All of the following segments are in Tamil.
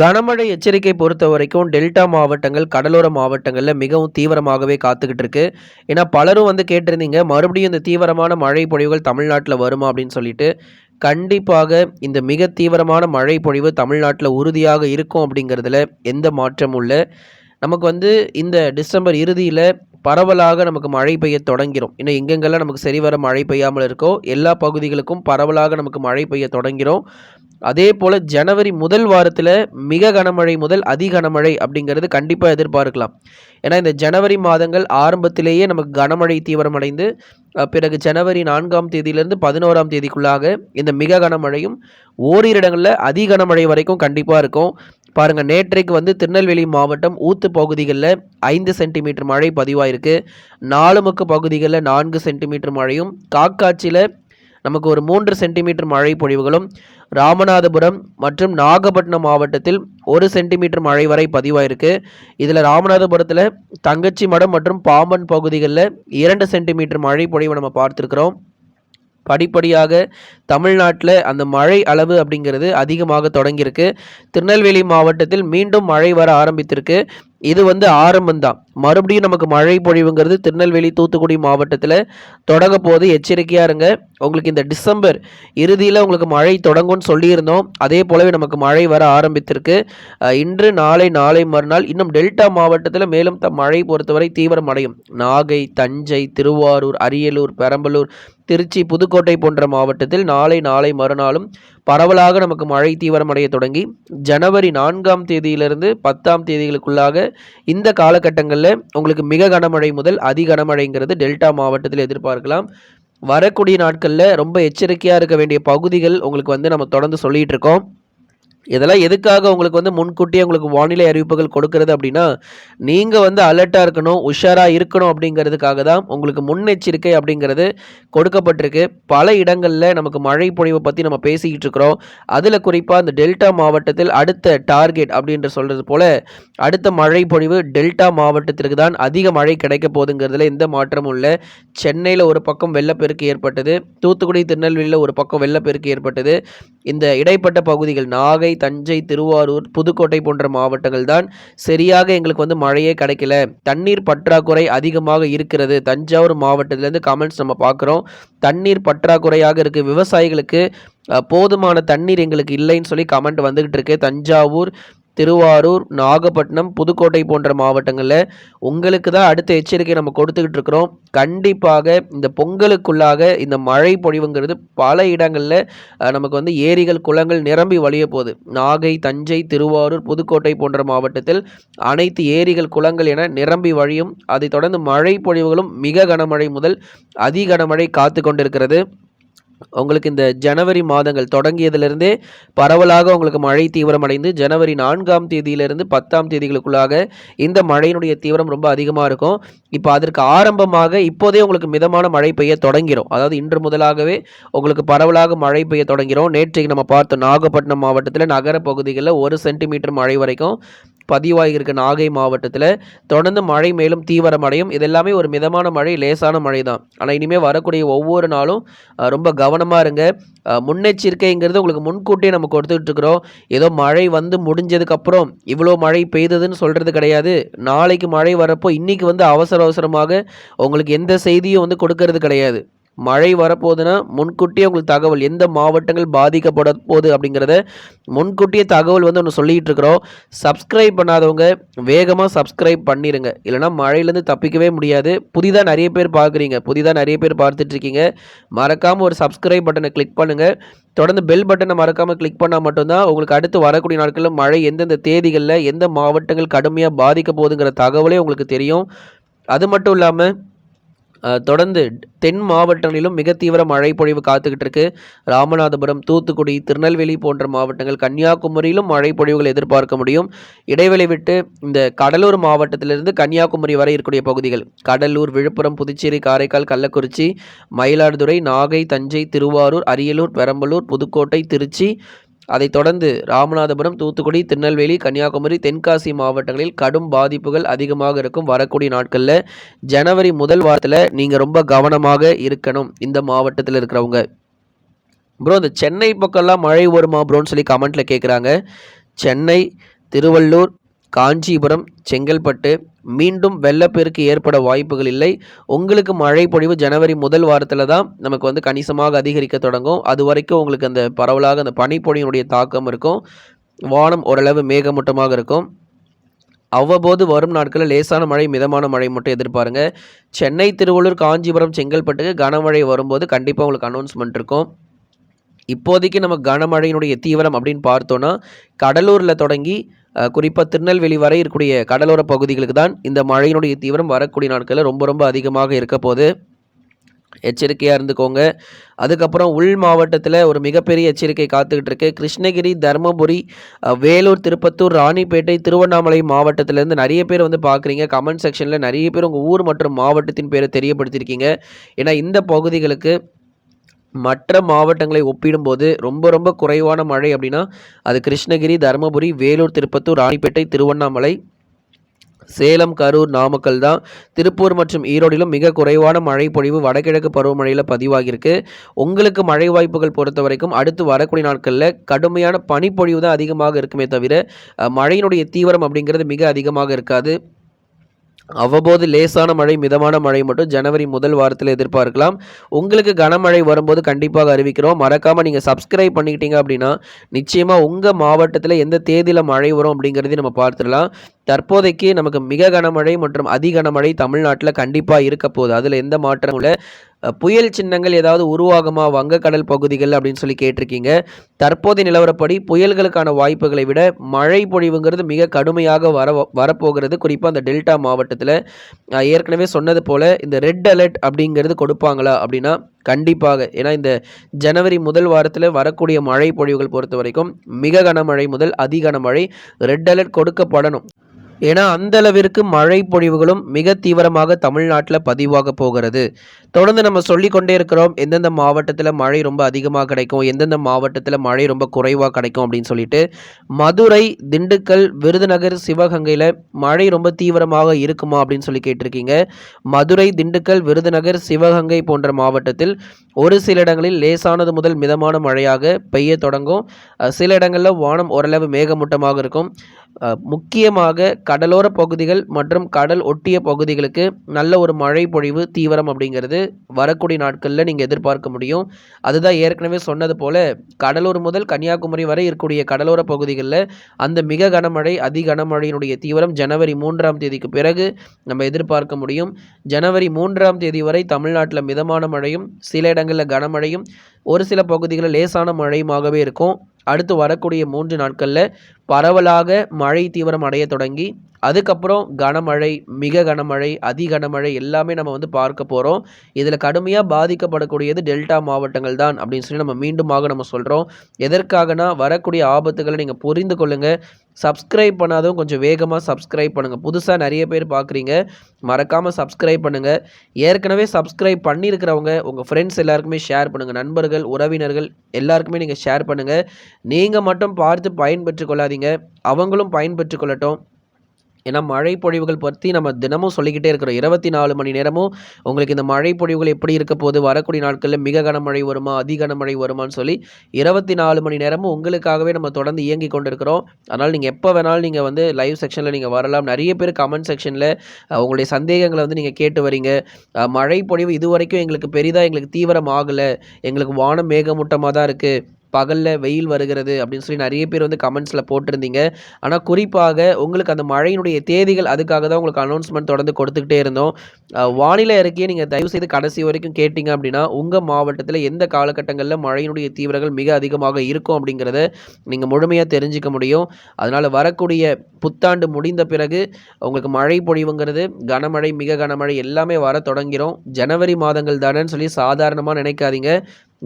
கனமழை எச்சரிக்கை பொறுத்த வரைக்கும் டெல்டா மாவட்டங்கள் கடலோர மாவட்டங்களில் மிகவும் தீவிரமாகவே காத்துக்கிட்டு இருக்கு. ஏன்னா பலரும் வந்து கேட்டிருந்தீங்க மறுபடியும் இந்த தீவிரமான மழை பொழிவுகள் தமிழ்நாட்டில் வருமா அப்படின்னு சொல்லிட்டு. கண்டிப்பாக இந்த மிக தீவிரமான மழை பொழிவு தமிழ்நாட்டில் உறுதியாக இருக்கும் அப்படிங்கிறதுல எந்த மாற்றமும் இல்லை. நமக்கு வந்து இந்த டிசம்பர் இறுதியில் பரவலாக நமக்கு மழை பெய்ய தொடங்கிறோம் இன்னும் எங்கெங்கெல்லாம் நமக்கு சரிவர மழை பெய்யாமல் இருக்கோ எல்லா பகுதிகளுக்கும் பரவலாக நமக்கு மழை பெய்ய தொடங்கிறோம் அதே போல் ஜனவரி முதல் வாரத்தில் மிக கனமழை முதல் அதி கனமழை அப்படிங்கிறது கண்டிப்பாக எதிர்பார்க்கலாம். ஏன்னா இந்த ஜனவரி மாதங்கள் ஆரம்பத்திலேயே நமக்கு கனமழை தீவிரமடைந்து பிறகு ஜனவரி நான்காம் தேதியிலிருந்து பதினோராம் தேதிக்குள்ளாக இந்த மிக கனமழையும் ஓரிரு இடங்களில் அதி கனமழை வரைக்கும் கண்டிப்பாக இருக்கும். பாருங்கள் நேற்றைக்கு வந்து திருநெல்வேலி மாவட்டம் ஊத்து பகுதிகளில் ஐந்து சென்டிமீட்டர் மழை பதிவாயிருக்கு. நாலுமுக்கு பகுதிகளில் நான்கு சென்டிமீட்டர் மழையும். காக்காட்சியில் நமக்கு ஒரு மூன்று சென்டிமீட்டர் மழை பொழிவுகளும் ராமநாதபுரம் மற்றும் நாகப்பட்டினம் மாவட்டத்தில் ஒரு சென்டிமீட்டர் மழை வரை பதிவாயிருக்கு. இதில் ராமநாதபுரத்தில் தங்கச்சி மடம் மற்றும் பாம்பன் பகுதிகளில் இரண்டு சென்டிமீட்டர் மழை பொழிவை நம்ம பார்த்துருக்குறோம். படிப்படியாக தமிழ்நாட்டில் அந்த மழை அளவு அப்படிங்கிறது அதிகமாக தொடங்கியிருக்கு. திருநெல்வேலி மாவட்டத்தில் மீண்டும் மழை வர ஆரம்பித்திருக்கு. இது வந்து ஆரம்பம்தான். மறுபடியும் நமக்கு மழை பொழிவுங்கிறது திருநெல்வேலி தூத்துக்குடி மாவட்டத்தில் தொடங்க போது எச்சரிக்கையாக இருங்க. உங்களுக்கு இந்த டிசம்பர் இறுதியில் உங்களுக்கு மழை தொடங்கும்னு சொல்லியிருந்தோம். அதே போலவே நமக்கு மழை வர ஆரம்பித்திருக்கு. இன்று நாளை நாளை மறுநாள் இன்னும் டெல்டா மாவட்டத்தில் மேலும் த மழை பொறுத்தவரை தீவிரம் அடையும் நாகை தஞ்சை திருவாரூர் அரியலூர் பெரம்பலூர் திருச்சி புதுக்கோட்டை போன்ற மாவட்டத்தில் நாளை நாளை மறுநாளும் பரவலாக நமக்கு மழை தீவிரமடைய தொடங்கி ஜனவரி நான்காம் தேதியிலிருந்து பத்தாம் தேதிகளுக்குள்ளாக இந்த காலகட்டங்களில் உங்களுக்கு மிக கனமழை முதல் அதி கனமழைங்கிறது டெல்டா மாவட்டத்தில் எதிர்பார்க்கலாம். வரக்கூடிய நாட்களில் ரொம்ப எச்சரிக்கையாக இருக்க வேண்டிய பகுதிகள் உங்களுக்கு வந்து நம்ம தொடர்ந்து சொல்லிகிட்டு இருக்கோம். இதெல்லாம் எதுக்காக உங்களுக்கு வந்து முன்கூட்டியே உங்களுக்கு வானிலை அறிவிப்புகள் கொடுக்கறது அப்படின்னா நீங்கள் வந்து அலர்ட்டாக இருக்கணும் உஷாராக இருக்கணும் அப்படிங்கிறதுக்காக தான் உங்களுக்கு முன்னெச்சரிக்கை அப்படிங்கிறது கொடுக்கப்பட்டிருக்கு. பல இடங்களில் நமக்கு மழை பொழிவை பற்றி நம்ம பேசிக்கிட்டு இருக்கிறோம். அதில் குறிப்பாக அந்த டெல்டா மாவட்டத்தில் அடுத்த டார்கெட் அப்படின்ற சொல்கிறது போல் அடுத்த மழை பொழிவு டெல்டா மாவட்டத்திற்கு தான் அதிக மழை கிடைக்க போகுதுங்கிறதுல எந்த மாற்றமும் இல்லை. சென்னையில் ஒரு பக்கம் வெள்ளப்பெருக்கு ஏற்பட்டது. தூத்துக்குடி திருநெல்வேலியில் ஒரு பக்கம் வெள்ளப்பெருக்கு ஏற்பட்டது. இந்த இடைப்பட்ட பகுதிகள் நாகை தஞ்சை திருவாரூர் புதுக்கோட்டை போன்ற மாவட்டங்கள் தான் சரியாக எங்களுக்கு வந்து மழையே கிடைக்கல. தண்ணீர் பற்றாக்குறை அதிகமாக இருக்கிறது. தஞ்சாவூர் மாவட்டத்திலேருந்து கமெண்ட்ஸ் நம்ம பார்க்குறோம். தண்ணீர் பற்றாக்குறையாக இருக்குது விவசாயிகளுக்கு போதுமான தண்ணீர் எங்களுக்கு இல்லைன்னு சொல்லி கமெண்ட் வந்துகிட்டு இருக்கு. தஞ்சாவூர் திருவாரூர் நாகப்பட்டினம் புதுக்கோட்டை போன்ற மாவட்டங்களில் உங்களுக்கு தான் அடுத்த எச்சரிக்கை நம்ம கொடுத்துக்கிட்டு இருக்கிறோம். கண்டிப்பாக இந்த பொங்கலுக்குள்ளாக இந்த மழை பொழிவுங்கிறது பல இடங்களில் நமக்கு வந்து ஏரிகள் குளங்கள் நிரம்பி வழிய போகுது. நாகை தஞ்சை திருவாரூர் புதுக்கோட்டை போன்ற மாவட்டத்தில் அனைத்து ஏரிகள் குளங்கள் என நிரம்பி வழியும் அதைத் தொடர்ந்து மழை பொழிவுகளும் மிக கனமழை முதல் அதி கனமழை காத்து கொண்டிருக்கிறது. உங்களுக்கு இந்த ஜனவரி மாதங்கள் தொடங்கியதிலிருந்தே பரவலாக உங்களுக்கு மழை தீவிரமடைந்து ஜனவரி நான்காம் தேதியிலிருந்து பத்தாம் தேதிகளுக்குள்ளாக இந்த மழையினுடைய தீவிரம் ரொம்ப அதிகமாக இருக்கும். இப்போ அதற்கு ஆரம்பமாக இப்போதே உங்களுக்கு மிதமான மழை பெய்ய தொடங்கிரும் அதாவது இன்று முதலாகவே உங்களுக்கு பரவலாக மழை பெய்ய தொடங்கிறோம். நேற்றைக்கு நம்ம பார்த்தோம் நாகப்பட்டினம் மாவட்டத்தில் நகர பகுதிகளில் ஒரு சென்டிமீட்டர் மழை வரைக்கும் பதிவாகியிருக்க. நாகை மாவட்டத்தில் தொடர்ந்து மழை மேலும் தீவிரமடையும். இதெல்லாமே ஒரு மிதமான மழை லேசான மழை தான் ஆனால் இனிமேல் வரக்கூடிய ஒவ்வொரு நாளும் ரொம்ப கவனமாக இருங்க. முன்னெச்சரிக்கைங்கிறது உங்களுக்கு முன்கூட்டியே நம்ம கொடுத்துட்டு இருக்கிறோம் ஏதோ மழை வந்து முடிஞ்சதுக்கப்புறம் இவ்வளோ மழை பெய்ததுன்னு சொல்கிறது கிடையாது. நாளைக்கு மழை வரப்போ இன்றைக்கி வந்து அவசர அவசரமாக உங்களுக்கு எந்த செய்தியும் வந்து கொடுக்கறது கிடையாது. மழை வரப்போகுதுன்னா முன்கூட்டியே உங்களுக்கு தகவல் எந்த மாவட்டங்கள் பாதிக்கப்பட போகுது அப்படிங்கிறத முன்கூட்டியே தகவல் வந்து ஒன்று சொல்லிகிட்டு இருக்கிறோம். சப்ஸ்கிரைப் பண்ணாதவங்க வேகமாக சப்ஸ்கிரைப் பண்ணிடுங்க இல்லைனா மழையிலேருந்து தப்பிக்கவே முடியாது. புதிதாக நிறைய பேர் பார்க்குறீங்க. புதிதாக நிறைய பேர் பார்த்துட்ருக்கீங்க மறக்காமல் ஒரு சப்ஸ்கிரைப் பட்டனை கிளிக் பண்ணுங்கள் தொடர்ந்து பெல் பட்டனை மறக்காமல் கிளிக் பண்ணால் மட்டும்தான் உங்களுக்கு அடுத்து வரக்கூடிய நாட்களில் மழை எந்தெந்த தேதிகளில் எந்த மாவட்டங்கள் கடுமையாக பாதிக்க போகுதுங்கிற தகவலே உங்களுக்கு தெரியும். அது மட்டும் இல்லாமல் தொடர்ந்து தென் மாவட்டங்களிலும் மிக தீவிர மழை பொழிவு காத்துக்கிட்டு இருக்கு ராமநாதபுரம் தூத்துக்குடி திருநெல்வேலி போன்ற மாவட்டங்கள் கன்னியாகுமரியிலும் மழை பொழிவுகள் எதிர்பார்க்க முடியும். இடைவெளி விட்டு இந்த கடலூர் மாவட்டத்திலிருந்து கன்னியாகுமரி வரை இருக்கக்கூடிய பகுதிகள் கடலூர் விழுப்புரம் புதுச்சேரி காரைக்கால் கள்ளக்குறிச்சி மயிலாடுதுறை நாகை தஞ்சை திருவாரூர் அரியலூர் பெரம்பலூர் புதுக்கோட்டை திருச்சி அதைத் தொடர்ந்து ராமநாதபுரம் தூத்துக்குடி திருநெல்வேலி கன்னியாகுமரி தென்காசி மாவட்டங்களில் கடும் பாதிப்புகள் அதிகமாக இருக்கும் வரக்கூடிய நாட்களில் ஜனவரி முதல் வாரத்தில் நீங்கள் ரொம்ப கவனமாக இருக்கணும் இந்த மாவட்டத்தில் இருக்கிறவங்க. ப்ரோ இந்த சென்னை பக்கம்லாம் மழை வருமா ப்ரோன்னு சொல்லி கமெண்ட்டில் கேட்குறாங்க சென்னை திருவள்ளூர் காஞ்சிபுரம் செங்கல்பட்டு மீண்டும் வெள்ளப்பெருக்கு ஏற்பட வாய்ப்புகள் இல்லை. உங்களுக்கு மழை பொழிவு ஜனவரி முதல் வாரத்தில் தான் நமக்கு வந்து கணிசமாக அதிகரிக்க தொடங்கும். அது வரைக்கும் உங்களுக்கு அந்த பரவலாக அந்த பனிப்பொழியினுடைய தாக்கம் இருக்கும். வானம் ஓரளவு மேகமூட்டமாக இருக்கும். அவ்வப்போது வரும் நாட்களில் லேசான மழை மிதமான மழை மட்டும் எதிர்பாருங்க. சென்னை திருவள்ளூர் காஞ்சிபுரம் செங்கல்பட்டுக்கு கனமழை வரும்போது கண்டிப்பாக உங்களுக்கு அனௌன்ஸ்மெண்ட் இருக்கும். இப்போதைக்கு நம்ம கனமழையினுடைய தீவிரம் அப்படின்னு பார்த்தோன்னா கடலூரில் தொடங்கி குறிப்பாக திருநெல்வேலி வரை இருக்கக்கூடிய கடலோர பகுதிகளுக்கு தான் இந்த மழையினுடைய தீவிரம் வரக்கூடிய நாட்களில் ரொம்ப ரொம்ப அதிகமாக இருக்க போது எச்சரிக்கையாக இருந்துக்கோங்க. அதுக்கப்புறம் உள் மாவட்டத்தில் ஒரு மிகப்பெரிய எச்சரிக்கை காத்துக்கிட்டு இருக்கு. கிருஷ்ணகிரி தருமபுரி வேலூர் திருப்பத்தூர் ராணிப்பேட்டை திருவண்ணாமலை மாவட்டத்திலேருந்து நிறைய பேர் வந்து பார்க்குறீங்க கமெண்ட் செக்ஷனில் நிறைய பேர் உங்கள் ஊர் மற்றும் மாவட்டத்தின் பேரை தெரியப்படுத்தியிருக்கீங்க. ஏன்னா இந்த பகுதிகளுக்கு மற்ற மாவட்டங்களை ஒப்பிடும்போது ரொம்ப ரொம்ப குறைவான மழை அப்படின்னா அது கிருஷ்ணகிரி தருமபுரி வேலூர் திருப்பத்தூர் ராணிப்பேட்டை திருவண்ணாமலை சேலம் கரூர் நாமக்கல் தான். திருப்பூர் மற்றும் ஈரோடிலும் மிக குறைவான மழை பொழிவு வடகிழக்கு பருவமழையில் பதிவாகியிருக்கு. உங்களுக்கு மழை வாய்ப்புகள் பொறுத்த வரைக்கும் அடுத்து வரக்கூடிய நாட்களில் கடுமையான பனிப்பொழிவு தான் அதிகமாக இருக்குமே தவிர மழையினுடைய தீவிரம் அப்படிங்கிறது மிக அதிகமாக இருக்காது. அவ்வப்போது லேசான மழை மிதமான மழை மட்டும் ஜனவரி முதல் வாரத்தில் எதிர்பார்க்கலாம். உங்களுக்கு கனமழை வரும்போது கண்டிப்பாக அறிவிக்கிறோம். மறக்காமல் நீங்கள் சப்ஸ்கிரைப் பண்ணிக்கிட்டீங்க அப்படின்னா நிச்சயமாக உங்கள் மாவட்டத்தில் எந்த தேதியில் மழை வரும் அப்படிங்கிறதையும் நம்ம பார்த்துடலாம். தற்போதைக்கு நமக்கு மிக கனமழை மற்றும் அதிகனமழை தமிழ்நாட்டில் கண்டிப்பாக இருக்க போகுது. அதில் எந்த மாற்றமும் இல்லை. புயல் சின்னங்கள் ஏதாவது உருவாகுமா? வங்கக்கடல் பகுதிகள் அப்படின்னு சொல்லி கேட்டிருக்கீங்க. தற்போதைய நிலவரப்படி புயல்களுக்கான வாய்ப்புகளை விட மழை பொழிவுங்கிறது மிக கடுமையாக வர வரப்போகிறது. குறிப்பாக அந்த டெல்டா மாவட்டத்தில். ஏற்கனவே சொன்னது போல் இந்த ரெட் அலர்ட் அப்படிங்கிறது கொடுப்பாங்களா அப்படின்னா கண்டிப்பாக. ஏன்னா இந்த ஜனவரி முதல் வாரத்தில் வரக்கூடிய மழை பொழிவுகள் பொறுத்த வரைக்கும் மிக கனமழை முதல் அதி கனமழை ரெட் அலர்ட் கொடுக்கப்படணும். ஏன்னா அந்த அளவிற்கு மழை பொழிவுகளும் மிக தீவிரமாக தமிழ்நாட்டில் பதிவாக போகிறது. தொடர்ந்து நம்ம சொல்லிக்கொண்டே இருக்கிறோம் எந்தெந்த மாவட்டத்தில் மழை ரொம்ப அதிகமாக கிடைக்கும் எந்தெந்த மாவட்டத்தில் மழை ரொம்ப குறைவாக கிடைக்கும் அப்படின்னு சொல்லிட்டு மதுரை திண்டுக்கல் விருதுநகர் சிவகங்கையில் மழை ரொம்ப தீவிரமாக இருக்குமா அப்படின்னு சொல்லி கேட்டிருக்கீங்க. மதுரை திண்டுக்கல் விருதுநகர் சிவகங்கை போன்ற மாவட்டத்தில் ஒரு சில இடங்களில் லேசானது முதல் மிதமான மழையாக பெய்ய தொடங்கும். சில இடங்களில் வானம் ஓரளவு மேகமூட்டமாக இருக்கும். முக்கியமாக கடலோர பகுதிகள் மற்றும் கடல் ஒட்டிய பகுதிகளுக்கு நல்ல ஒரு மழை பொழிவு தீவிரம் அப்படிங்கிறது வரக்கூடிய நாட்களில் நீங்கள் எதிர்பார்க்க முடியும். அதுதான் ஏற்கனவே சொன்னது போல கடலூர் முதல் கன்னியாகுமரி வரை இருக்கக்கூடிய கடலோர பகுதிகளில் அந்த மிக கனமழை அதி கனமழையினுடைய தீவிரம் ஜனவரி மூன்றாம் தேதிக்கு பிறகு நம்ம எதிர்பார்க்க முடியும். ஜனவரி மூன்றாம் தேதி வரை தமிழ்நாட்டில் மிதமான மழையும் சில இடங்களில் கனமழையும் ஒரு சில பகுதிகளில் லேசான மழையுமாகவே இருக்கும். அடுத்து வரக்கூடிய மூன்று நாட்களில் பரவலாக மழை தீவிரம் அடைய தொடங்கி அதுக்கப்புறம் கனமழை மிக கனமழை அதி கனமழை எல்லாமே நம்ம வந்து பார்க்க போகிறோம் இதில் கடுமையாக பாதிக்கப்படக்கூடியது டெல்டா மாவட்டங்கள் தான் அப்படின்னு சொல்லி நம்ம மீண்டுமாக நம்ம சொல்கிறோம் எதற்காகனா வரக்கூடிய ஆபத்துகளை நீங்கள் புரிந்து கொள்ளுங்கள் சப்ஸ்கிரைப் பண்ணாதவங்க கொஞ்சம் வேகமாக சப்ஸ்கிரைப் பண்ணுங்கள் புதுசாக நிறைய பேர் பார்க்குறீங்க. மறக்காமல் சப்ஸ்கிரைப் பண்ணுங்கள் ஏற்கனவே சப்ஸ்கிரைப் பண்ணியிருக்கிறவங்க உங்கள் ஃப்ரெண்ட்ஸ் எல்லாருக்குமே ஷேர் பண்ணுங்கள் நண்பர்கள் உறவினர்கள் எல்லாருக்குமே நீங்கள் ஷேர் பண்ணுங்கள் நீங்கள் மட்டும் பார்த்து பயன்பெற்று கொள்ளாதீங்க. அவங்களும் பயன்பெற்று கொள்ளட்டும். ஏன்னா மழை பொழிவுகள் பற்றி நம்ம தினமும் சொல்லிக்கிட்டே இருக்கிறோம். இருபத்தி நாலு மணி நேரமும் உங்களுக்கு இந்த மழை பொழிவுகள் எப்படி இருக்க போது வரக்கூடிய நாட்களில் மிக கனமழை வருமா அதி கனமழை வருமான்னு சொல்லி இருபத்தி நாலு மணி நேரமும் உங்களுக்காகவே நம்ம தொடர்ந்து இயங்கி கொண்டிருக்கிறோம். அதனால் நீங்கள் எப்போ வேணாலும் நீங்கள் வந்து லைவ் செக்ஷனில் நீங்கள் வரலாம். நிறைய பேர் கமெண்ட் செக்ஷனில் உங்களுடைய சந்தேகங்களை வந்து நீங்கள் கேட்டு வரீங்க. மழை பொழிவு இது வரைக்கும் எங்களுக்கு பெரிதாக எங்களுக்கு தீவிரம் ஆகலை எங்களுக்கு வானம் மேகமூட்டமாக தான் இருக்குது பகலில் வெயில் வருகிறது அப்படின்னு சொல்லி நிறைய பேர் வந்து கமெண்ட்ஸில் போட்டிருந்தீங்க. ஆனால் குறிப்பாக உங்களுக்கு அந்த மழையினுடைய தேதிகள் அதுக்காக தான் உங்களுக்கு அனௌன்ஸ்மெண்ட் தொடர்ந்து கொடுத்துக்கிட்டே இருந்தோம். வானிலை அறிக்கையை நீங்கள் தயவு செய்து கடைசி வரைக்கும் கேட்டிங்க அப்படின்னா உங்கள் மாவட்டத்தில் எந்த காலகட்டங்களில் மழையினுடைய தீவிரங்கள் மிக அதிகமாக இருக்கும் அப்படிங்கிறத நீங்கள் முழுமையாக தெரிஞ்சுக்க முடியும். அதனால் வரக்கூடிய புத்தாண்டு முடிந்த பிறகு உங்களுக்கு மழை பொழிவுங்கிறது கனமழை மிக கனமழை எல்லாமே வர தொடங்கிறோம். ஜனவரி மாதங்கள் தானேன்னு சொல்லி சாதாரணமாக நினைக்காதீங்க.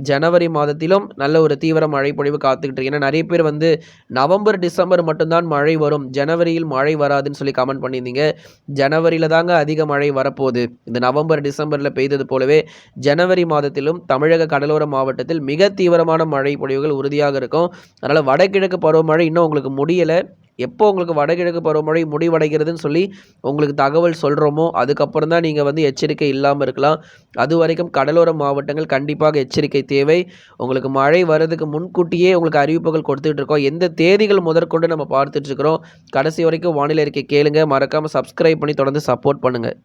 ஜனவரி மாதத்திலும் நல்ல ஒரு தீவிர மழை பொழிவு காத்துக்கிட்டு இருக்கு. ஏன்னா நிறைய பேர் வந்து நவம்பர் டிசம்பர் மட்டும்தான் மழை வரும். ஜனவரியில் மழை வராதுன்னு சொல்லி கமெண்ட் பண்ணியிருந்தீங்க. ஜனவரியில் தாங்க அதிக மழை வரப்போகுது. இந்த நவம்பர் டிசம்பரில் பெய்தது போலவே ஜனவரி மாதத்திலும் தமிழக கடலோர மாவட்டத்தில் மிக தீவிரமான மழை பொழிவுகள் உறுதியாக இருக்கும். அதனால் வடகிழக்கு பருவமழை இன்னும் உங்களுக்கு முடியலை. எப்போ உங்களுக்கு வடகிழக்கு பருவமழை முடிவடைகிறதுன்னு சொல்லி உங்களுக்கு தகவல் சொல்கிறோமோ அதுக்கப்புறம் தான் நீங்கள் வந்து எச்சரிக்கை இல்லாமல் இருக்கலாம். அது வரைக்கும் கடலோர மாவட்டங்கள் கண்டிப்பாக எச்சரிக்கை தேவை. உங்களுக்கு மழை வர்றதுக்கு முன்கூட்டியே உங்களுக்கு அறிவிப்புகள் கொடுத்துட்டு இருக்கோம். எந்த தேதிகள் முதற்கொண்டு நம்ம பார்த்துட்ருக்குறோம் கடைசி வரைக்கும் வானிலை அறிக்கை கேளுங்க. மறக்காமல் சப்ஸ்கிரைப் பண்ணி தொடர்ந்து சப்போர்ட் பண்ணுங்கள்